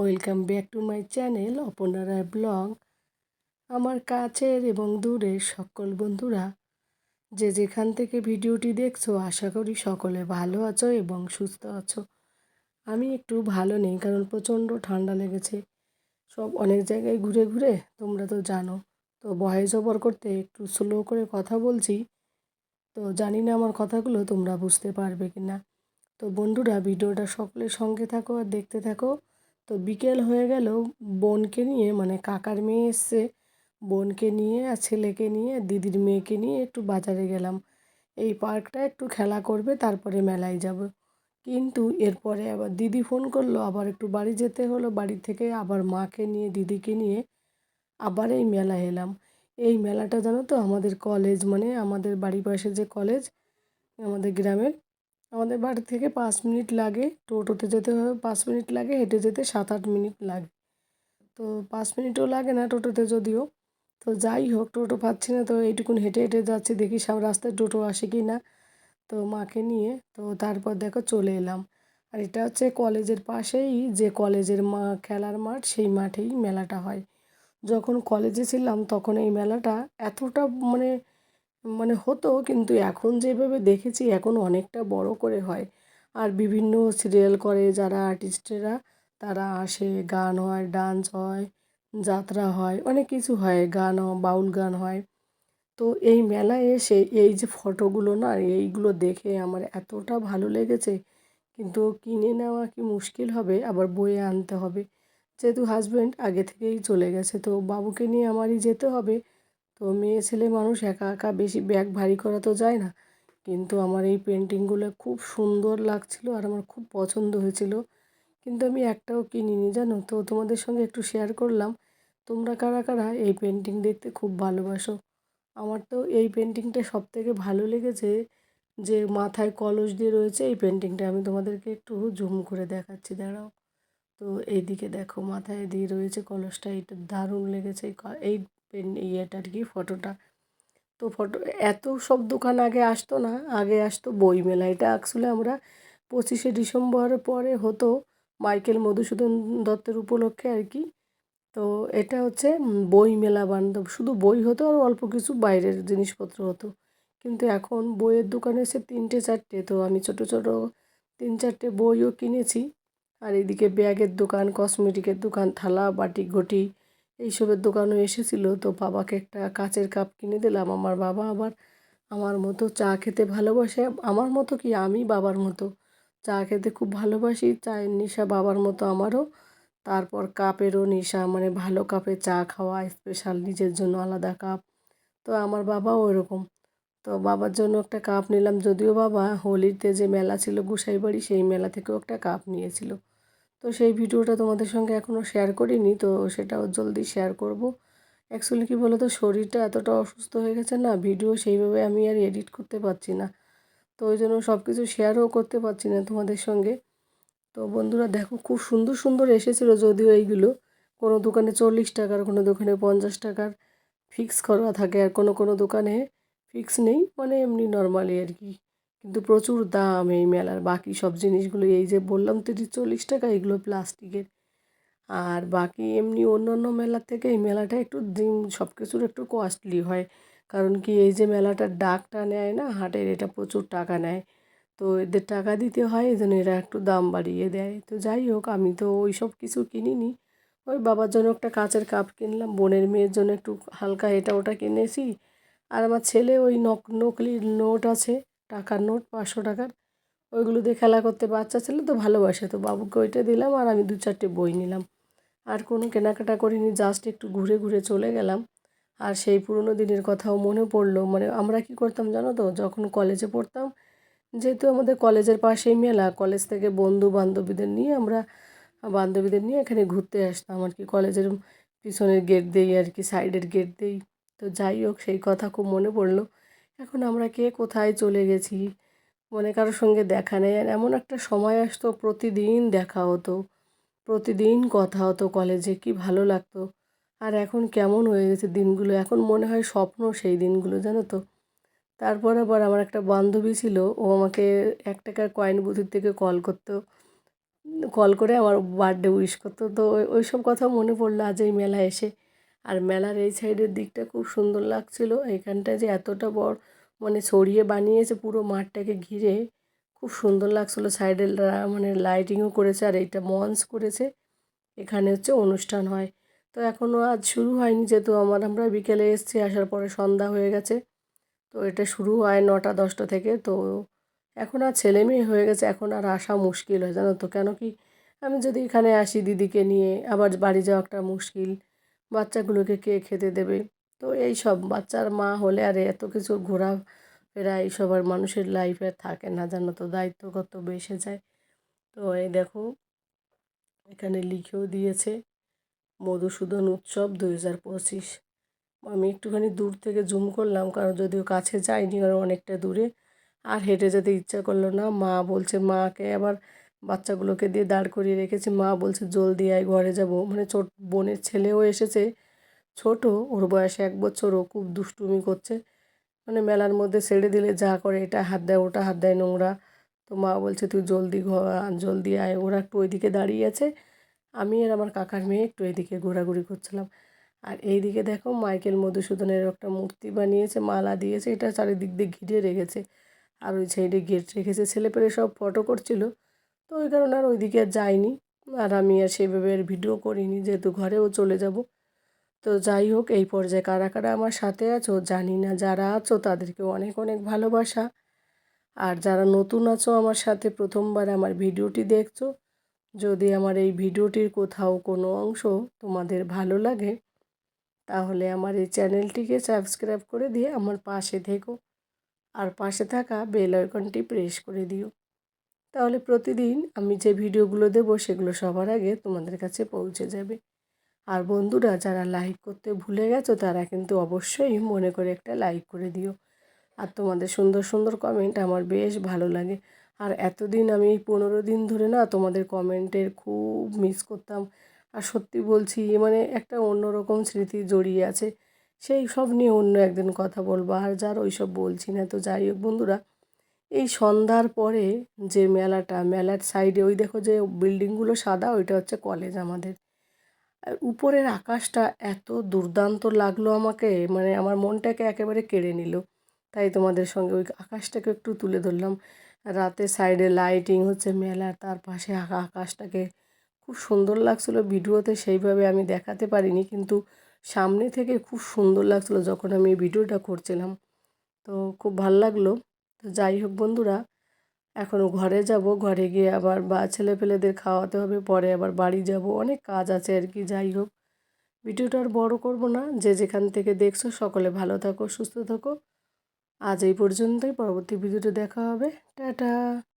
Welcome back to my channel Aparna Roy blog আমার কাছের এবং দূরের সকল বন্ধুরা, যে যেখান থেকে ভিডিওটি দেখছ, আশা করি সকলে ভালো আছো এবং সুস্থ আছো। আমি একটু ভালো নেই, কারণ প্রচণ্ড ঠান্ডা লেগেছে। সব অনেক জায়গায় ঘুরে ঘুরে, তোমরা তো জানো, তো ভয়েস ওভার করতে একটু স্লো করে কথা বলছি। তো জানি না আমার কথাগুলো তোমরা বুঝতে পারবে কি না তো বন্ধুরা, ভিডিওটা সকলের সঙ্গে থাকো আর দেখতে থাকো। তো বিকেল হয়ে গেল, বোনকে নিয়ে মানে কাকার মেয়ে এসছে। বোনকে নিয়ে আর ছেলেকে নিয়ে, দিদির মেয়েকে নিয়ে একটু বাজারে গেলাম। এই পার্কটা একটু খেলা করবে, তারপরে মেলায় যাব। কিন্তু এরপরে আবার দিদি ফোন করল, আবার একটু বাড়ি যেতে হলো। বাড়ি থেকে আবার মাকে নিয়ে, দিদিকে নিয়ে আবার এই মেলায় এলাম। এই মেলাটা জানো তো, আমাদের কলেজ মানে আমাদের বাড়ির পাশে যে কলেজ, আমাদের গ্রামের আমাদের বাড়ি থেকে পাঁচ মিনিট লাগে। টোটোতে যেতে হবে, পাঁচ মিনিট লাগে, হেঁটে যেতে সাত আট মিনিট লাগে। তো পাঁচ মিনিটও লাগে না টোটোতে যদিও। তো যাই হোক, টোটো পাচ্ছি না, তো এইটুকুন হেঁটে হেঁটে যাচ্ছি, দেখি সব রাস্তায় টোটো আসে কি না। তো মাকে নিয়ে, তো তারপর দেখো চলে এলাম। আর এটা হচ্ছে কলেজের পাশেই যে কলেজের মা, খেলার মাঠ, সেই মাঠেই মেলাটা হয়। যখন কলেজে ছিলাম, তখন এই মেলাটা এতটা মানে মানে হতো, কিন্তু এখন যেভাবে দেখেছি, এখন অনেকটা বড় করে হয়। আর বিভিন্ন সিরিয়াল করে যারা আর্টিস্টেরা তারা আসে, গান হয় ডান্স হয়, যাত্রা হয়, অনেক কিছু হয়, গান, বাউল গান হয়। তো এই মেলায় এসে এই যে ফটোগুলো না, এইগুলো দেখে আমার এতটা ভালো লেগেছে, কিন্তু কিনে নেওয়া কি মুশকিল হবে? আবার বয়ে আনতে হবে। যেহেতু হাজব্যান্ড আগে থেকেই চলে গেছে, তো বাবুকে নিয়ে আমারই যেতে হবে। তো মেয়ে ছেলে মানুষ একা একা বেশি ব্যাগ ভারী করা তো যায় না। কিন্তু আমার এই পেন্টিংগুলো খুব সুন্দর লাগছিল আর আমার খুব পছন্দ হয়েছিল। কিন্তু আমি একটাও কিনিনি, জানো? তো তোমাদের সঙ্গে একটু শেয়ার করলাম। তোমরা কারা কারা এই পেন্টিং দেখতে খুব ভালোবাসো? আমার তো এই পেন্টিংটা সব থেকে ভালো লেগেছে যে মাথায় কলস দিয়ে রয়েছে এই পেন্টিংটা আমি তোমাদেরকে একটু জুম করে দেখাচ্ছি, দাঁড়াও। তো এইদিকে দেখো, মাথায় দিয়ে রয়েছে কলসটা। এটা দারুণ লেগেছে। এই পেন ইয়েটা আর কি ফটোটা তো ফটো এত সব দোকান আগে আসতো না, আগে আসতো বইমেলা। এটা অ্যাকচুয়ালি আমরা পঁচিশে ডিসেম্বর পরে হতো মাইকেল মধুসূদন দত্তের উপলক্ষে আর কি। তো এটা হচ্ছে বই মেলা বান্ধব। শুধু বই হতো আর অল্প কিছু বাইরের জিনিসপত্র হতো। কিন্তু এখন বইয়ের দোকানে এসে তিনটে, চারটে। তো আমি ছোট ছোট তিন, চারটে বইও কিনেছি। আর এদিকে ব্যাগের দোকান কসমেটিকের দোকান, থালা, বাটি, ঘটি এইসবের দোকানও এসেছিল। তো বাবাকে একটা কাচের কাপ কিনে দিলাম। আমার বাবা আবার আমার মতো চা খেতে ভালোবাসে। আমার মতো কি? আমি বাবার মতো। চা খেতে খুব ভালোবাসি। চায়ের নেশা বাবার মতো আমারও। তারপর কাপেরও নেশা মানে ভালো কাপে চা খাওয়া, স্পেশাল নিজের জন্য আলাদা কাপ। তো আমার বাবাও ওরকম তো বাবার জন্য একটা কাপ নিলাম। যদিও বাবা হোলিতে যে মেলা ছিল গোসাইবাড়ি, সেই মেলা থেকেও একটা কাপ নিয়েছিল। তো সেই ভিডিওটা তোমাদের সঙ্গে এখনও শেয়ার করিনি, তো সেটাও জলদি শেয়ার করব। অ্যাকচুয়ালি কী বলো তো শরীরটা এতটা অসুস্থ হয়ে গেছে না ভিডিও সেইভাবে আমি আর এডিট করতে পারছি না। তো ওই জন্য সব কিছু শেয়ারও করতে পারছি না তোমাদের সঙ্গে। তো বন্ধুরা দেখো, খুব সুন্দর সুন্দর এসেছিল যদিও এইগুলো। কোনো দোকানে চল্লিশ টাকার, কোনো দোকানে পঞ্চাশ টাকার ফিক্স করা থাকে, আর কোনো কোনো দোকানে ফিক্স নেই মানে এমনি নর্মালি আর কি। কিন্তু প্রচুর দাম এই মেলার। বাকি সব জিনিসগুলো এই যে বললাম তিরিশ চল্লিশ টাকা এগুলো প্লাস্টিকের। আর বাকি এমনি অন্য অন্য মেলার থেকে এই মেলাটা একটু দিন সব কিছুর একটু কস্টলি হয়। কারণ কি এই যে মেলাটার ডাকটা নেয় না, হাটের এটা প্রচুর টাকা নেয়। তো এদের টাকা দিতে হয় এই জন্য এরা একটু দাম বাড়িয়ে দেয়। তো যাই হোক, আমি তো ওই সব কিছু কিনিনি। ওই বাবার জন্য একটা কাঁচের কাপ কিনলাম, বোনের মেয়ের জন্য একটু হালকা এটা ওটা কিনেছি। আর আমার ছেলে ওই নক নকলি নোট আছে। টাকার নোট, পাঁচশো টাকার, ওইগুলো দিয়ে খেলা করতে বাচ্চা ছেলে তো ভালোবাসে। তো বাবুকে ওইটা দিলাম আর আমি দু চারটে বই নিলাম। আর কোনো কেনাকাটা করিনি জাস্ট একটু ঘুরে ঘুরে চলে গেলাম। আর সেই পুরনো দিনের কথাও মনে পড়ল। মানে আমরা কি করতাম জানো তো, যখন কলেজে পড়তাম, যেহেতু আমাদের কলেজের পাশেই মেলা কলেজ থেকে বন্ধু বান্ধবীদের নিয়ে আমরা, বান্ধবীদের নিয়ে এখানে ঘুরতে আসতাম আর কি। কলেজের পিছনের গেট দিয়েই আর কি সাইডের গেট দিয়েই। তো যাই হোক, সেই কথা খুব মনে পড়ল। এখন আমরা কে কোথায় চলে গেছি? মনে কারোর সঙ্গে দেখা নেই। আর এমন একটা সময় আসতো, প্রতিদিন দেখা হতো, প্রতিদিন কথা হতো কলেজে, কি ভালো লাগতো। আর এখন কেমন হয়ে গেছে দিনগুলো? এখন মনে হয় স্বপ্ন সেই দিনগুলো, জানো তো। তারপর আবার আমার একটা বান্ধবী ছিল, ও আমাকে এক টাকার কয়েন বুথের থেকে কল করতো। কল করে আমার বার্থডে উইশ করতো। তো ওই সব কথা মনে পড়ল আজ এই মেলা এসে। আর মেলার এই সাইডের দিকটা খুব সুন্দর লাগছিল। এইখানটায় যে এতটা বড় মানে ছড়িয়ে বানিয়েছে পুরো মাঠটাকে ঘিরে খুব সুন্দর লাগছিল। সাইডে মানে লাইটিংও করেছে আর এইটা মঞ্চ করেছে। এখানে হচ্ছে অনুষ্ঠান হয়। তো এখনও আজ শুরু হয়নি যেহেতু আমার, আমরা বিকেলে এসেছি, আসার পরে সন্ধ্যা হয়ে গেছে। তো এটা শুরু হয় নটা, দশটা থেকে। তো এখন আর ছেলে মেয়ে হয়ে গেছে, এখন আর আসা মুশকিল হয়, জানো তো। কেন কি আমি যদি এখানে আসি দিদিকে নিয়ে, আবার বাড়ি যাওয়া একটা মুশকিল। বাচ্চাগুলোকে কে খেতে দেবে? তো এই সব বাচ্চার মা হলে আর এত কিছু ঘোরা ফেরা এইসব আর মানুষের লাইফে থাকে না, জানো তো? দায়িত্ব কর্তব্য এসে যায়। তো এই দেখো, এখানে লিখেও দিয়েছে, মধুসূদন উৎসব দুই হাজার পঁচিশ। আমি একটুখানি দূর থেকে জুম করলাম, কারণ যদিও কাছে যাইনি কারণ অনেকটা দূরে। আর হেঁটে যেতে ইচ্ছা করল না। মা বলছে, মাকে আবার বাচ্চাগুলোকে দিয়ে দাঁড় করিয়ে রেখেছি। মা বলছে, জলদি আয়, ঘরে যাব। মানে ছোট বোনের ছেলেও এসেছে। ছোট, ওর বয়স এক বছর, ও খুব দুষ্টুমি করছে। মানে মেলার মধ্যে ছেড়ে দিলে যা করে, এটা হাত দেয়, ওটা হাত দেয় নোংরা। তো মা বলছে, তুই জলদি জলদি আয়। ওরা একটু ওইদিকে দাঁড়িয়ে আছে। আমি আর আমার কাকার মেয়ে একটু এদিকে ঘোরাঘুরি করছিলাম। আর এইদিকে দেখো, মাইকেল মধুসূদনের একটা মূর্তি বানিয়েছে, মালা দিয়েছে। এটা চারিদিক দিয়ে ঘিরে রেখেছে। আর ওই সাইডে গেট রেখেছে। ছেলেপেলে সব ফটো করছিল। তো ওই কারণে আর ওইদিকে যাইনি। আর আমি আর সেভাবে আর ভিডিও করিনি, যেহেতু ঘরেও চলে যাব। তো যাই হোক, এই পর্যায়ে কারা কারা আমার সাথে আছো জানি না, যারা আছো তাদেরকে অনেক অনেক ভালোবাসা। আর যারা নতুন আছো আমার সাথে, প্রথমবার আমার ভিডিওটি দেখছ, যদি আমার এই ভিডিওটির কোথাও কোনো অংশ তোমাদের ভালো লাগে, তাহলে আমার এই চ্যানেলটিকে সাবস্ক্রাইব করে দিয়ে আমার পাশে থেকো। আর পাশে থাকা বেল আইকনটি প্রেস করে দিও। তাহলে প্রতিদিন আমি যে ভিডিওগুলো দেবো সেগুলো সবার আগে তোমাদের কাছে পৌঁছে যাবে। আর বন্ধুরা, যারা লাইক করতে ভুলে গেছো, তারা কিন্তু অবশ্যই মনে করে একটা লাইক করে দিও। আর তোমাদের সুন্দর সুন্দর কমেন্ট আমার বেশ ভালো লাগে। আর এতদিন আমি এই পনেরো দিন ধরে না তোমাদের কমেন্টের খুব মিস করতাম। আর সত্যি বলছি মানে একটা অন্যরকম স্মৃতি জড়িয়ে আছে। সেই সব নিয়ে অন্য একদিন কথা বলব। আর যার ওই সব বলছি না, তো যাই হোক বন্ধুরা এই সন্ধ্যার পরে যে মেলাটা, মেলার সাইডে ওই দেখো যে বিল্ডিংগুলো সাদা, ওইটা হচ্ছে কলেজ আমাদের। আর উপরের আকাশটা এত দুর্দান্ত লাগল আমাকে মানে আমার মনটাকে একেবারে কেড়ে নিল। তাই তোমাদের সঙ্গে ওই আকাশটাকে একটু তুলে ধরলাম। রাতে সাইডে লাইটিং হচ্ছে মেলা, তার পাশে আকাশটাকে খুব সুন্দর লাগছিল। ভিডিওতে সেইভাবে আমি দেখাতে পারিনি, কিন্তু সামনে থেকে খুব সুন্দর লাগছিল যখন আমি এই ভিডিওটা করছিলাম। তো খুব ভালো লাগল। তো যাই হোক বন্ধুরা এখনও ঘরে যাব, ঘরে গিয়ে আবার বা ছেলে পেলেদের খাওয়াতে হবে, পরে আবার বাড়ি যাব, অনেক কাজ আছে আর কি, যাই হোক। ভিডিওটা আর বড়ো করব না, যে যেখান থেকে দেখছ সকলে ভালো থাকো, সুস্থ থাকো। আজ এই পর্যন্তই, পরবর্তী ভিডিওটা দেখা হবে। টাটা!